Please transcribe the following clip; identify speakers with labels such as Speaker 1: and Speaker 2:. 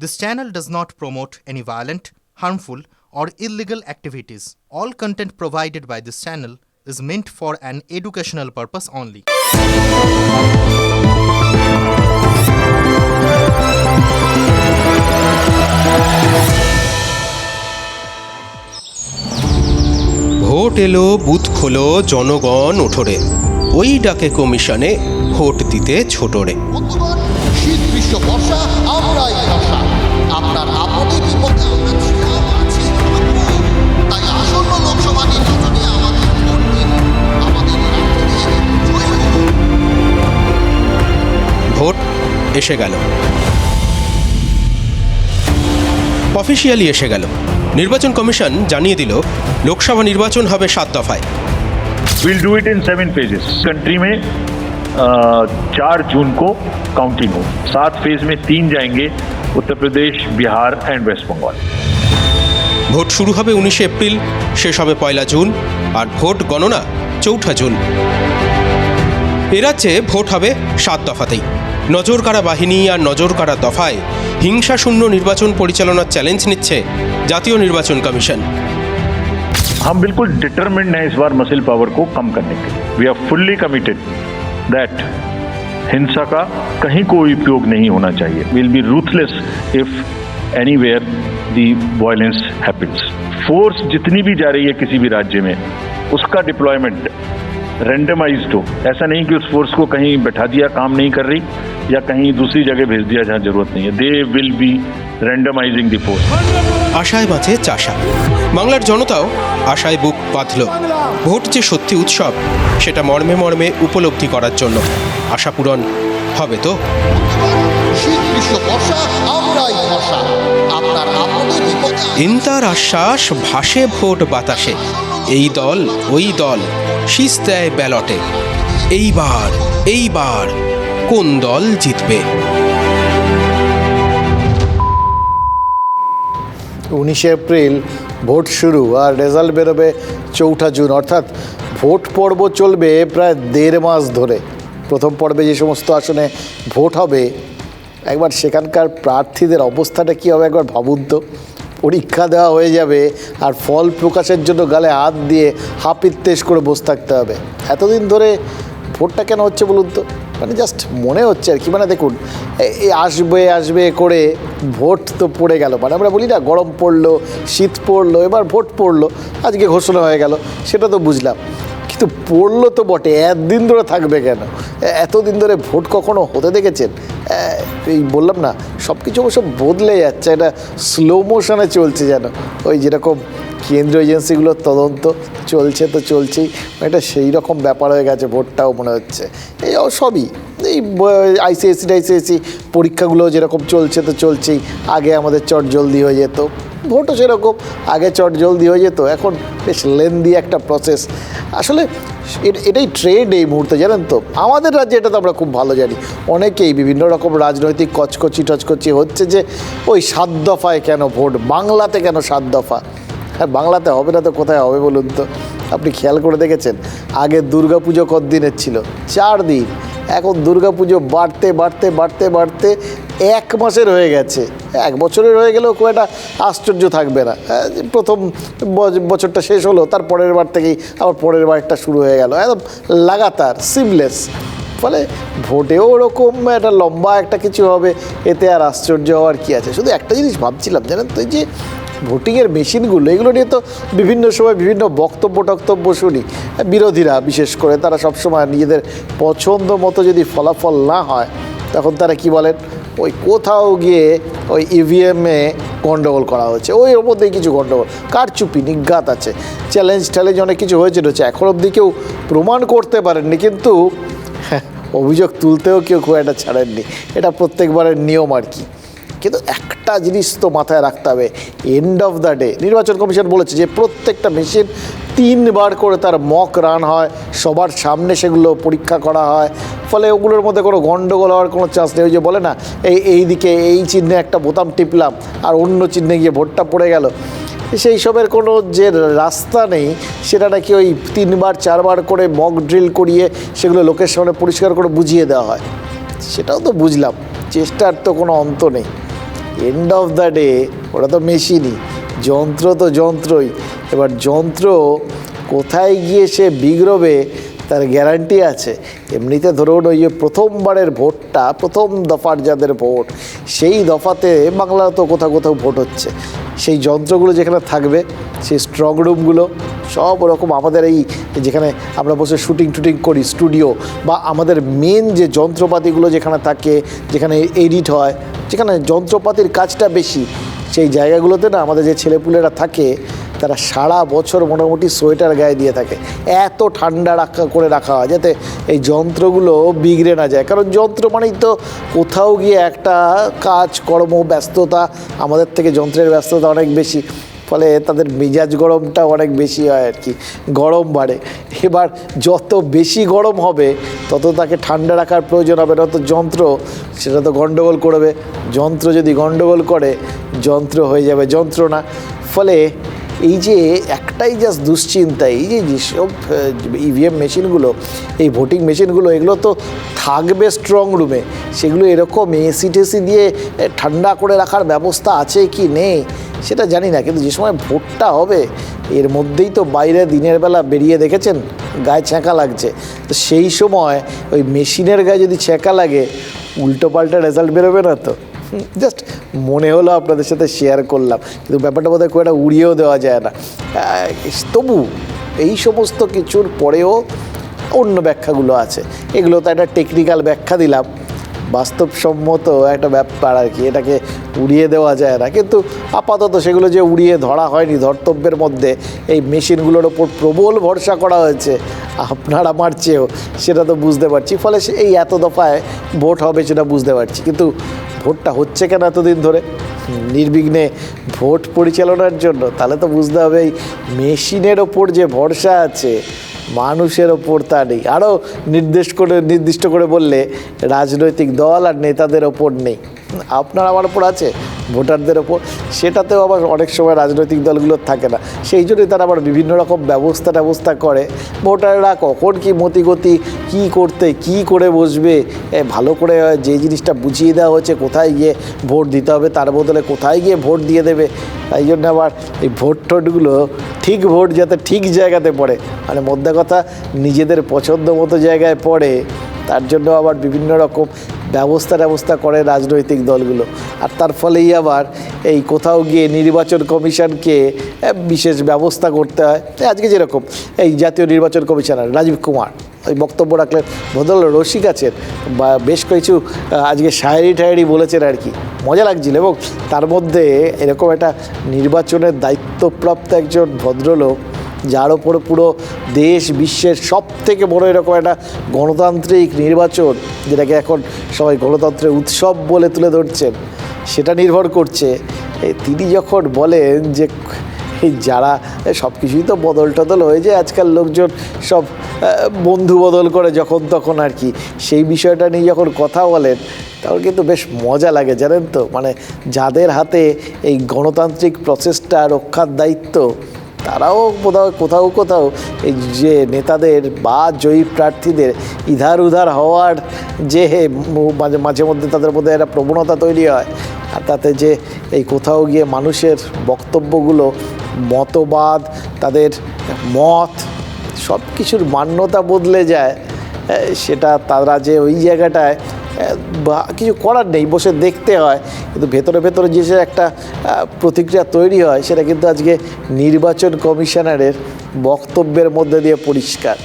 Speaker 1: This channel does not promote any violent, harmful, or illegal activities. All content provided by this channel is meant for an educational purpose only.
Speaker 2: Vote এলো booth খোলো জনগণ উঠোরে ওই ডাকে কমিশনে vote দিতে ছোটরে
Speaker 3: বন্ধুগণ শীত গ্রীষ্ম বর্ষা আমরাই ভরসা ভোট দিন আমাদের রাজ্যে জয় হোক।
Speaker 2: ভোট এসে গেল অফিসিয়ালি এসে গেল নির্বাচন কমিশন জানিয়ে দিল লোকসভা নির্বাচন হবে সাত দফায়
Speaker 4: will do it in seven phases country में अ, चार जून को काउंटिंग हो सात फेज में तीन जाएंगे Uttar Pradesh Bihar and West Bengal
Speaker 2: vote শুরু হবে উনিশে এপ্রিল শেষ হবে পয়লা জুন আর ভোট গণনা চৌঠা জুন এ রাজ্যে ভোট হবে সাত দফাতেই নজরকাড়া বাহিনী আর নজরকাড়া দফায় হিংসাশূন্য নির্বাচন পরিচালনার চ্যালেঞ্জ নিচ্ছে জাতীয় নির্বাচন কমিশন
Speaker 4: हम बिल्कुल डिटर्मिंड हैं इस बार मसिल पावर को कम करने के लिए we are fully committed that हिंसा का कहीं कोई उपयोग नहीं होना चाहिए। Will be ruthless if anywhere the violence happens force जितनी भी जा रही है किसी भी राज्य में, उसका डिप्लॉयमेंट रेंडमाइज्ड हो ऐसा नहीं कि उस फोर्स को कहीं बैठा दिया काम नहीं कर रही या कहीं दूसरी जगह भेज दिया जहां जरूरत नहीं है they will be randomising the force
Speaker 2: আশায় বাঁচে চাষা বাংলার জনতাও আশায় বুক বাঁধল ভোট যে সত্যি উৎসব সেটা মর্মে মর্মে উপলব্ধি করার জন্য আশা পূরণ হবে তো
Speaker 3: বন্ধুগণ, শীত গ্রীষ্ম বর্ষা আমরাই ভরসা আপনার আপদে বিপদে
Speaker 2: ইন্তার আশ্বাস ভাসে ভোট বাতাসে এই দল, ওই দল, শীষ দেয় ব্যালটে। এইবার এইবার, কোন দল জিতবে?
Speaker 5: উনিশে এপ্রিল, ভোট শুরু, আর রেজাল্ট বেরোবে চৌঠা জুন। অর্থাৎ ভোট পর্ব চলবে প্রায় দেড় মাস ধরে। প্রথম পর্বে যে সমস্ত আসনে ভোট হবে, একবার সেখানকার প্রার্থীদের অবস্থাটা কী হবে একবার ভাবুন তো। পরীক্ষা দেওয়া হয়ে যাবে আর ফল প্রকাশের জন্য গালে হাত দিয়ে হাপিত্তেশ করে বসে থাকতে হবে। এতদিন ধরে ভোটটা কেন হচ্ছে বলুন তো? মানে জাস্ট মনে হচ্ছে আর কি। মানে দেখুন আসবে আসবে করে ভোট তো পড়ে গেল। মানে আমরা বলি না, গরম পড়ল, শীত পড়ল, এবার ভোট পড়ল, আজকে ঘোষণা হয়ে গেল। সেটা তো বুঝলাম। কিন্তু পড়ল তো বটে একদিন ধরে থাকবে কেন? এতদিন ধরে ভোট কখনো হতে দেখেছেন? এই বললাম না সব কিছু অবশ্য বদলে যাচ্ছে, এটা স্লো মোশনে চলছে যেন। ওই যেরকম কেন্দ্রীয় এজেন্সিগুলোর তদন্ত চলছে তো চলছেই, এটা সেই রকম ব্যাপার হয়ে গেছে ভোটটাও মনে হচ্ছে। এই সবই, এই আইসিএসসি টাইসিএসসি পরীক্ষাগুলো যেরকম চলছে তো চলছেই, আগে আমাদের চট জলদি হয়ে যেত। ভোটও সেরকম। আগে চট জলদি হয়ে যেত, এখন বেশ লেন্দি একটা প্রসেস আসলে এটাই ট্রেড এই মুহূর্তে, জানেন তো? আমাদের রাজ্যে এটা তো আমরা খুব ভালো জানি। অনেকেই বিভিন্ন রকম রাজনৈতিক কচকচি টচকচি হচ্ছে যে, ওই সাত দফায় কেন ভোট? বাংলাতে কেন সাত দফা? হ্যাঁ বাংলাতে হবে না তো কোথায় হবে বলুন তো? আপনি খেয়াল করে দেখেছেন? আগে দুর্গাপুজো কতদিনের ছিল? চার দিন। এখন দুর্গাপুজো বাড়তে বাড়তে বাড়তে বাড়তে এক মাসের হয়ে গেছে। এক বছরের হয়ে গেলেও খুব একটা আশ্চর্য থাকবে না। প্রথম বছরটা শেষ হলো, তার পরের বার থেকেই আবার পরের বারটা শুরু হয়ে গেল। একদম লাগাতার সিমলেস ফলে ভোটেও ওরকম একটা লম্বা একটা কিছু হবে, এতে আর আশ্চর্য হওয়ার কী আছে? শুধু একটা জিনিস ভাবছিলাম, জানেন তো যে ভোটিংয়ের মেশিনগুলো এগুলো নিয়ে তো বিভিন্ন সময় বিভিন্ন বক্তব্য টক্তব্য শুনি। বিরোধীরা বিশেষ করে তারা সবসময় নিজেদের পছন্দ মতো যদি ফলাফল না হয় তখন তারা কি বলেন? ওই কোথাও গিয়ে ওই ইভিএমে গণ্ডগোল করা হচ্ছে। ওই ওর মধ্যেই কিছু গণ্ডগোল কারচুপি নিজ্ঞাত আছে। চ্যালেঞ্জ ট্যালেঞ্জ অনেক কিছু হয়েছে রয়েছে এখন অবধি কেউ প্রমাণ করতে পারেননি কিন্তু হ্যাঁ, অভিযোগ তুলতেও কেউ খুব একটা ছাড়েননি। এটা প্রত্যেকবারের নিয়ম আর কি। কিন্তু একটা জিনিস তো মাথায় রাখতে হবে এন্ড অফ দ্য ডে নির্বাচন কমিশন বলেছে যে প্রত্যেকটা মেশিন তিনবার করে তার মক রান হয়, সবার সামনে সেগুলো পরীক্ষা করা হয়, ফলে ওগুলোর মধ্যে কোনো গণ্ডগোল হওয়ার কোনো চান্স নেই। ওই যে বলে না, এই এই দিকে এই চিহ্নে একটা বোতাম টিপলাম, আর অন্য চিহ্নে গিয়ে ভোটটা পড়ে গেল। সেই সবের কোনো যে রাস্তা নেই, সেটা নাকি ওই তিনবার, চারবার করে মক ড্রিল করিয়ে সেগুলো লোকের সামনে পরিষ্কার করে বুঝিয়ে দেওয়া হয়। সেটাও তো বুঝলাম, চেষ্টার তো কোনো অন্ত নেই। এন্ড অফ দ্য ডে ওটা তো মেশিনই, যন্ত্র তো যন্ত্রই। এবার যন্ত্র কোথায় গিয়ে সে বিগ্রবে, তার গ্যারান্টি আছে। এমনিতে ধরুন ওই যে প্রথমবারের ভোটটা, প্রথম দফার যাদের ভোট, সেই দফাতে বাংলা তো কোথাও কোথাও ভোট হচ্ছে। সেই যন্ত্রগুলো যেখানে থাকবে, সেই স্ট্রং রুমগুলো সব রকম আমাদের এই যেখানে আমরা বসে শুটিং টুটিং করি স্টুডিও বা আমাদের মেন যে যন্ত্রপাতিগুলো যেখানে থাকে, যেখানে এডিট হয় যেখানে যন্ত্রপাতির কাজটা বেশি, সেই জায়গাগুলোতে না আমাদের যে ছেলেপুলেরা থাকে, তারা সারা বছর মোটামুটি সোয়েটার গায়ে দিয়ে থাকে। এত ঠান্ডা রাখা, করে রাখা হয় যাতে এই যন্ত্রগুলো বিগড়ে না যায়। কারণ যন্ত্র মানেই তো কোথাও গিয়ে একটা কাজ কর্ম ব্যস্ততা, আমাদের থেকে যন্ত্রের ব্যস্ততা অনেক বেশি। ফলে তাদের মেজাজ গরমটা অনেক বেশি হয় আর কি, গরম বাড়ে। এবার যত বেশি গরম হবে, তত তাকে ঠান্ডা রাখার প্রয়োজন হবে, না তো যন্ত্র, সেটা তো গণ্ডগোল করবে। যন্ত্র যদি গণ্ডগোল করে, যন্ত্র হয়ে যাবে, যন্ত্রণা। ফলে এই যে একটাই জাস্ট দুশ্চিন্তা, এই যে যেসব ইভিএম মেশিনগুলো এই ভোটিং মেশিনগুলো এগুলো তো থাকবে স্ট্রং রুমে সেগুলো এরকম এসি টেসি দিয়ে ঠান্ডা করে রাখার ব্যবস্থা আছে কি নেই, সেটা জানি না। কিন্তু যে সময় ভোটটা হবে, এর মধ্যেই তো বাইরে দিনের বেলা বেরিয়ে দেখেছেন, গায়ে ছ্যাঁকা লাগছে। তো সেই সময় ওই মেশিনের গায়ে যদি ছ্যাঁকা লাগে উল্টো পাল্টা রেজাল্ট বেরোবে না তো। জাস্ট মনে হলো আপনাদের সাথে শেয়ার করলাম, কিন্তু ব্যাপারটা বোধহয় খুব একটা উড়িয়েও দেওয়া যায় না। তবু এই সমস্ত কিছুর পরেও অন্য ব্যাখ্যাগুলো আছে। এগুলো তো একটা টেকনিক্যাল ব্যাখ্যা দিলাম। বাস্তবসম্মত একটা ব্যাপার আর কি, এটাকে উড়িয়ে দেওয়া যায় না। কিন্তু আপাতত সেগুলো যে উড়িয়ে ধরা হয়নি ধর্তব্যের মধ্যে, এই মেশিনগুলোর ওপর প্রবল ভরসা করা হয়েছে, আপনার আমার চেয়েও, সেটা তো বুঝতে পারছি। ফলে এই এত দফায় ভোট হবে সেটা বুঝতে পারছি। কিন্তু ভোটটা হচ্ছে কেন এতদিন ধরে? নির্বিঘ্নে ভোট পরিচালনার জন্য, তাহলে তো বুঝতে হবে এই মেশিনের ওপর যে ভরসা আছে মানুষের ওপর তা নেই। আরও নির্দেশ করে, নির্দিষ্ট করে বললে রাজনৈতিক দল আর নেতাদের ওপর নেই। আপনার আমার ওপর আছে? ভোটারদের ওপর, সেটাতেও আবার অনেক সময় রাজনৈতিক দলগুলোর থাকে না। সেই জন্যই তারা আবার বিভিন্ন রকম ব্যবস্থা ট্যবস্থা করে। ভোটাররা কখন কী মতিগতি, কি করতে, কি করে বসবে ভালো করে যে জিনিসটা বুঝিয়ে দেওয়া হচ্ছে কোথায় গিয়ে ভোট দিতে হবে, তার বদলে কোথায় গিয়ে ভোট দিয়ে দেবে, তাই জন্য আবার এই ভোট টোটগুলো ঠিক ভোট যাতে ঠিক জায়গাতে পড়ে। মানে মধ্যে কথা, নিজেদের পছন্দ মতো জায়গায় পড়ে, তার জন্য আবার বিভিন্ন রকম ব্যবস্থা ব্যবস্থা করে রাজনৈতিক দলগুলো। আর তার ফলেই আবার এই কোথাও গিয়ে নির্বাচন কমিশনকে বিশেষ ব্যবস্থা করতে হয়। আজকে যেরকম, এই জাতীয় নির্বাচন কমিশনার রাজীব কুমার, ওই বক্তব্য রাখলেন ভদ্রলোক রসিক আছেন বা বেশ কিছু আজকে শায়েরি টায়েরি বলেছেন আর কি। মজা লাগছিল এবং তার মধ্যে এরকম একটা নির্বাচনের দায়িত্বপ্রাপ্ত একজন ভদ্রলোক যার ওপরে পুরো দেশ বিশ্বের সব থেকে বড় এরকম একটা গণতান্ত্রিক নির্বাচন, যেটাকে এখন সবাই গণতন্ত্রের উৎসব বলে তুলে ধরছেন, সেটা নির্ভর করছে। তিনি যখন বলেন যে এই যারা সব কিছুই তো বদল টদল হয়ে যায়, আজকাল লোকজন সব বন্ধু বদল করে যখন তখন আর কি। সেই বিষয়টা নিয়ে যখন কথা বলেন, তাহলে কিন্তু বেশ মজা লাগে, জানেন তো? মানে যাদের হাতে এই গণতান্ত্রিক প্রসেসটা রক্ষার দায়িত্ব তারাও কোথাও কোথাও কোথাও এই যে নেতাদের বা জয়ী প্রার্থীদের ইধার উধার হওয়ার যে মাঝে মাঝে মধ্যে তাদের মধ্যে একটা প্রবণতা তৈরি হয়। আর তাতে যে এই কোথাও গিয়ে মানুষের বক্তব্যগুলো, মতবাদ, তাদের মত সব কিছুর মান্যতা বদলে যায় সেটা তারা যে ওই জায়গাটায় বা কিছু করার নেই, বসে দেখতে হয়। কিন্তু ভেতরে ভেতরে যে একটা প্রতিক্রিয়া তৈরি হয়, সেটা কিন্তু আজকে নির্বাচন কমিশনারের বক্তব্যের মধ্যে দিয়ে পরিষ্কার।